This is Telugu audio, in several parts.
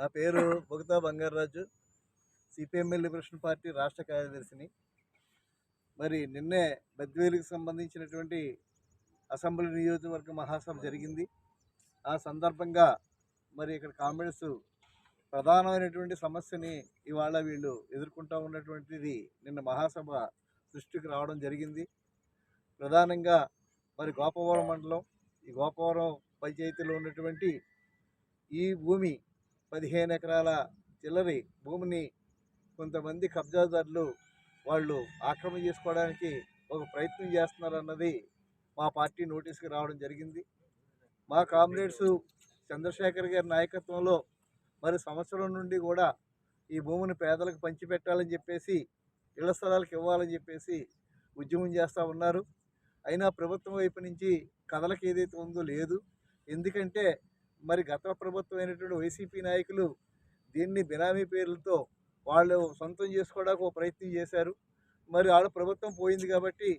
నా పేరు Bogata Bangaraju. CPML liberation party రాష్ట్ర కార్యదర్శిని. మరి నిన్నే బద్వేలుకు సంబంధించినటువంటి అసెంబ్లీ నియోజకవర్గ మహాసభ జరిగింది. ఆ సందర్భంగా మరి ఇక్కడ కామ్రేడ్స్ ప్రధానమైనటువంటి సమస్యని ఇవాళ వీళ్ళు ఎదుర్కొంటూ ఉన్నటువంటిది నిన్న మహాసభ దృష్టికి రావడం జరిగింది. ప్రధానంగా మరి గోపవరం మండలం ఈ గోపవరం పంచాయతీలో ఉన్నటువంటి ఈ భూమి పదిహేను ఎకరాల చిల్లరి భూమిని కొంతమంది కబ్జాదారులు వాళ్ళు ఆక్రమణ చేసుకోవడానికి ఒక ప్రయత్నం చేస్తున్నారన్నది మా పార్టీ నోటీస్కి రావడం జరిగింది. మా కామ్రేడ్స్ చంద్రశేఖర్ గారి నాయకత్వంలో మరి సంవత్సరం నుండి కూడా ఈ భూమిని పేదలకు పంచిపెట్టాలని చెప్పేసి ఇళ్ళ స్థలాలకు ఇవ్వాలని చెప్పేసి ఉద్యమం చేస్తూ ఉన్నారు. అయినా ప్రభుత్వం వైపు నుంచి కథలకు ఏదైతే ఉందో లేదు. ఎందుకంటే మరి గత ప్రభుత్వం అయినటువంటి వైసీపీ నాయకులు దీన్ని బినామీ పేర్లతో వాళ్ళు సొంతం చేసుకోవడానికి ఒక ప్రయత్నం చేశారు. మరి వాళ్ళ ప్రభుత్వం పోయింది కాబట్టి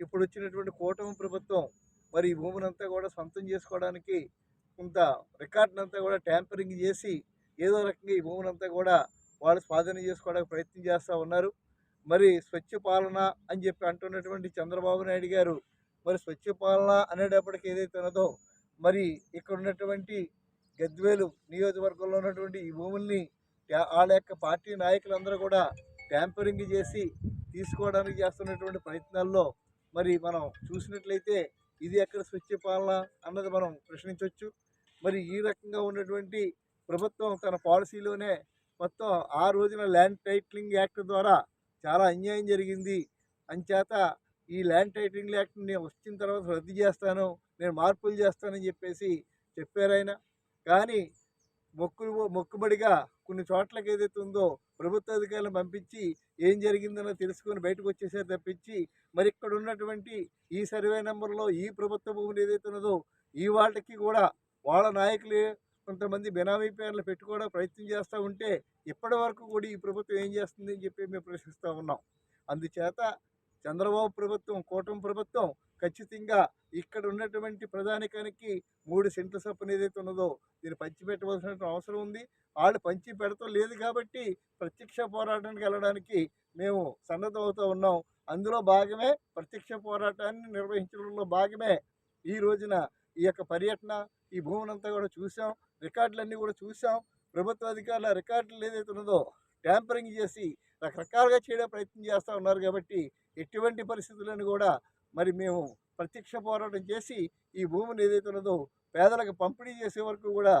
ఇప్పుడు వచ్చినటువంటి కూటమి ప్రభుత్వం మరి ఈ భూమిని అంతా కూడా సొంతం చేసుకోవడానికి కొంత రికార్డునంతా కూడా ట్యాంపరింగ్ చేసి ఏదో రకంగా ఈ భూమిని అంతా కూడా వాళ్ళు స్వాధీనం చేసుకోవడానికి ప్రయత్నం చేస్తూ ఉన్నారు. మరి స్వచ్ఛ పాలన అని చెప్పి అంటున్నటువంటి చంద్రబాబు నాయుడు గారు మరి స్వచ్ఛ పాలన అనేటప్పటికి ఏదైతే ఉన్నదో మరి ఇక్కడ ఉన్నటువంటి గద్వేలు నియోజకవర్గంలో ఉన్నటువంటి ఈ భూముల్ని వాళ్ళ యొక్క పార్టీ నాయకులందరూ కూడా ట్యాంపరింగ్ చేసి తీసుకోవడానికి చేస్తున్నటువంటి ప్రయత్నాల్లో మరి మనం చూసినట్లయితే ఇది ఎక్కడ స్వచ్ఛ పాలన అన్నది మనం ప్రశ్నించవచ్చు మరి ఈ రకంగా ఉన్నటువంటి ప్రభుత్వం తన పాలసీలోనే మొత్తం ఆ రోజున ల్యాండ్ టైట్లింగ్ యాక్ట్ ద్వారా చాలా అన్యాయం జరిగింది. అంచేత ఈ ల్యాండ్ టైటిలింగ్ యాక్ట్ నేను వచ్చిన తర్వాత రద్దు చేస్తాను నేను మార్పులు చేస్తానని చెప్పేసి చెప్పారైనా కానీ మొక్కు మొక్కుబడిగా కొన్ని చోట్లకి ఏదైతే ఉందో ప్రభుత్వ అధికారులను పంపించి ఏం జరిగిందనో తెలుసుకొని బయటకు వచ్చేసారు తప్పించి మరి ఇక్కడ ఉన్నటువంటి ఈ సర్వే నెంబర్లో ఈ ప్రభుత్వ భూములు ఏదైతే ఉన్నదో ఈ వాళ్ళకి కూడా వాళ్ళ నాయకులు కొంతమంది బెనామీ పేర్లు పెట్టుకోవడానికి ప్రయత్నం చేస్తూ ఉంటే ఇప్పటి వరకు కూడా ఈ ప్రభుత్వం ఏం చేస్తుంది అని చెప్పి మేము ప్రశ్నిస్తూ ఉన్నాం. అందుచేత చంద్రబాబు ప్రభుత్వం కూటమి ప్రభుత్వం ఖచ్చితంగా ఇక్కడ ఉన్నటువంటి ప్రధానికానికి మూడు సెంట్ల సొప్పున ఏదైతే ఉన్నదో దీన్ని పంచిపెట్టవలసిన అవసరం ఉంది. వాళ్ళు పంచి పెడతాం లేదు కాబట్టి ప్రత్యక్ష పోరాటానికి వెళ్ళడానికి మేము సన్నద్ధమవుతూ ఉన్నాం. అందులో భాగమే ప్రత్యక్ష పోరాటాన్ని నిర్వహించడంలో భాగమే ఈ రోజున ఈ యొక్క పర్యటన ఈ భూములంతా కూడా చూసాం రికార్డులన్నీ కూడా చూసాం ప్రభుత్వ అధికారుల రికార్డులు ఏదైతే ఉన్నదో ట్యాంపరింగ్ చేసి రకరకాలుగా చేయడం ప్రయత్నం చేస్తూ ఉన్నారు కాబట్టి ఎటువంటి పరిస్థితులను కూడా మరి మేము ప్రత్యక్ష పోరాటం చేసి ఈ భూమిని ఏదైతే ఉన్నదో పేదలకు పంపిణీ చేసే వరకు కూడా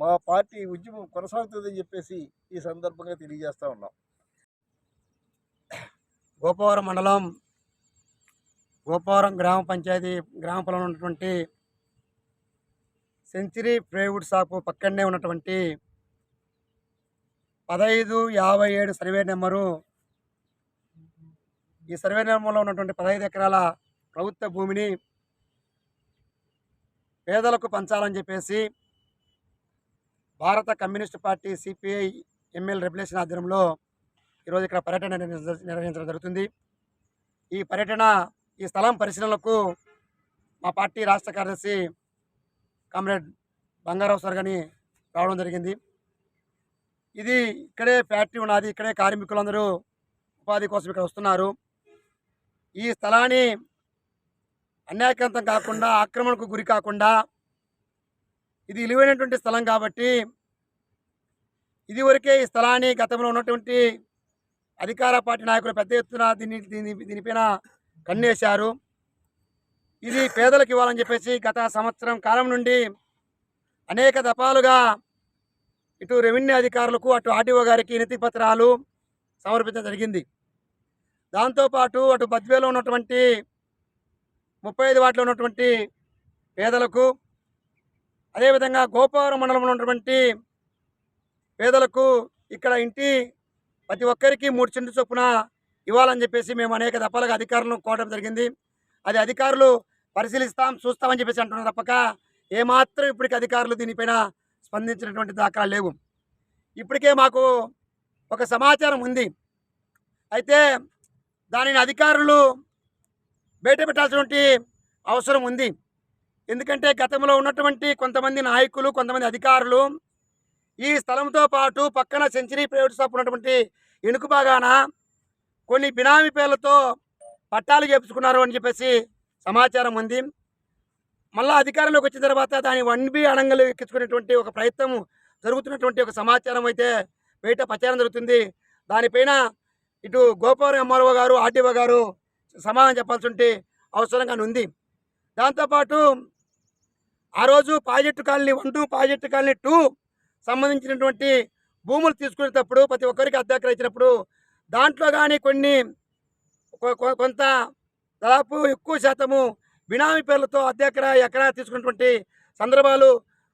మా పార్టీ ఉద్యమం కొనసాగుతుందని చెప్పేసి ఈ సందర్భంగా తెలియజేస్తూ ఉన్నాం. గోపవరం మండలం గోపవరం గ్రామ పంచాయతీ గ్రామ పొలంలో ఉన్నటువంటి సెంచరీ ప్లేవుడ్ షాపు పక్కనే ఉన్నటువంటి పదహైదు యాభై ఏడు సర్వే నెంబరు. ఈ సర్వే నెంబర్లో ఉన్నటువంటి పదహైదు ఎకరాల ప్రభుత్వ భూమిని పేదలకు పంచాలని చెప్పేసి భారత communist party CPI ML regulation ఆధ్వర్యంలో ఈరోజు ఇక్కడ పర్యటన నిర్వహించడం జరుగుతుంది. ఈ పర్యటన ఈ స్థలం పరిశీలనకు మా పార్టీ రాష్ట్ర కార్యదర్శి కామ్రేడ్ బంగారావు సార్ గారిని రావడం జరిగింది. ఇది ఇక్కడే ఫ్యాక్టరీ ఉన్నది. ఇక్కడే కార్మికులందరూ ఉపాధి కోసం ఇక్కడ వస్తున్నారు. ఈ స్థలాన్ని అన్యాక్రాంతం కాకుండా ఆక్రమణకు గురి కాకుండా ఇది విలువైనటువంటి స్థలం కాబట్టి ఇదివరకే ఈ స్థలాన్ని గతంలో ఉన్నటువంటి అధికార పార్టీ నాయకులు పెద్ద ఎత్తున దీన్ని దీని దీనిపైన కన్నేశారు. ఇది పేదలకు ఇవ్వాలని చెప్పేసి గత సంవత్సరం కాలం నుండి అనేక దఫాలుగా ఇటు రెవెన్యూ అధికారులకు అటు ఆర్టీఓ గారికి నితి పత్రాలు సమర్పించడం జరిగింది. దాంతోపాటు అటు బద్వేలో ఉన్నటువంటి ముప్పై ఐదు వాటిలో ఉన్నటువంటి పేదలకు అదేవిధంగా గోపవరం మండలంలో ఉన్నటువంటి పేదలకు ఇక్కడ ఇంటి ప్రతి ఒక్కరికి మూడు చెంటు చొప్పున ఇవ్వాలని చెప్పేసి మేము అనేక దఫాలుగా అధికారులను కోవడం జరిగింది. అది అధికారులు పరిశీలిస్తాం చూస్తామని చెప్పేసి అంటున్నారు తప్పక. ఏమాత్రం ఇప్పటికి అధికారులు దీనిపైన స్పందించినటువంటి దాఖలా లేవు. ఇప్పటికే మాకు ఒక సమాచారం ఉంది. అయితే దానిని అధికారులు బయట పెట్టాల్సినటువంటి అవసరం ఉంది. ఎందుకంటే గతంలో ఉన్నటువంటి కొంతమంది నాయకులు కొంతమంది అధికారులు ఈ స్థలంతో పాటు పక్కన సెంచరీ ప్రైవేట్ షాప్ ఉన్నటువంటి ఇనుకు బాగాన కొన్ని బినామీ పేర్లతో పట్టాలు చేపించుకున్నారు అని చెప్పేసి సమాచారం ఉంది. మళ్ళా అధికారంలోకి వచ్చిన తర్వాత దాని వన్ బి అడంగలు ఎక్కించుకునేటువంటి ఒక ప్రయత్నం జరుగుతున్నటువంటి ఒక సమాచారం అయితే బయట ప్రచారం జరుగుతుంది. దానిపైన ఇటు గోపాల ఎంఆర్ఓ గారు ఆర్టీఓ గారు సమాధానం చెప్పాల్సి ఉంటే అవసరంగా ఉంది. దాంతోపాటు ఆ రోజు project colony one two project colony two సంబంధించినటువంటి భూములు తీసుకునేటప్పుడు ప్రతి ఒక్కరికి అద్దెకర ఇచ్చినప్పుడు దాంట్లో కానీ కొన్ని కొ- కొంత దాదాపు ఎక్కువ శాతము బినామీ పేర్లతో అద్దెకర ఎకరా తీసుకున్నటువంటి సందర్భాలు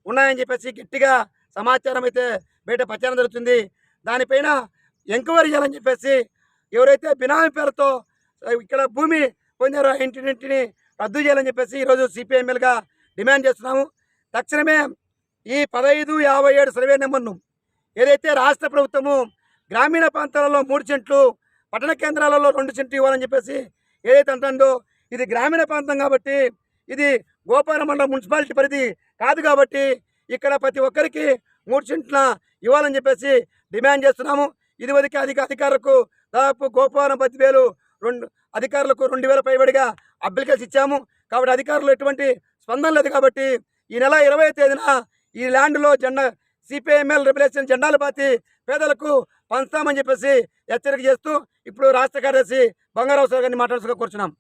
ఉన్నాయని చెప్పేసి గట్టిగా సమాచారం అయితే బయట ప్రచారం జరుగుతుంది. దానిపైన ఎంక్వైరీ చేయాలని చెప్పేసి ఎవరైతే బినామీ పేరుతో ఇక్కడ భూమి పొందారో ఇంటినింటిని రద్దు చేయాలని చెప్పేసి ఈరోజు సిపిఎంఎల్గా డిమాండ్ చేస్తున్నాము. తక్షణమే ఈ పదహైదు యాభై ఏడు సర్వే నెంబర్ను ఏదైతే రాష్ట్ర ప్రభుత్వము గ్రామీణ ప్రాంతాలలో మూడు సెంట్లు పట్టణ కేంద్రాలలో రెండు సెంట్లు ఇవ్వాలని చెప్పేసి ఏదైతే అంటుందో ఇది గ్రామీణ ప్రాంతం కాబట్టి ఇది గోపాల మండలం మున్సిపాలిటీ పరిధి కాదు కాబట్టి ఇక్కడ ప్రతి ఒక్కరికి మూడు సెంట్ల ఇవ్వాలని చెప్పేసి డిమాండ్ చేస్తున్నాము. ఇదివరకే అధిక అధికారులకు దాదాపు గోపాలం పది వేలు రెండు అధికారులకు రెండు వేల పైబడిగా అప్లికేషన్ ఇచ్చాము. కాబట్టి అధికారులు ఎటువంటి స్పందన లేదు కాబట్టి ఈ నెల ఇరవై తేదీన ఈ ల్యాండ్లో జెండా సిపిఐఎంఎల్ రెగ్యులేషన్ జెండాలు పాతి పేదలకు పంచుతామని చెప్పేసి హెచ్చరిక చేస్తూ ఇప్పుడు రాష్ట్ర కార్యదర్శి బంగారావు సార్ గారిని మాట్లాడుతూ కూర్చున్నాం.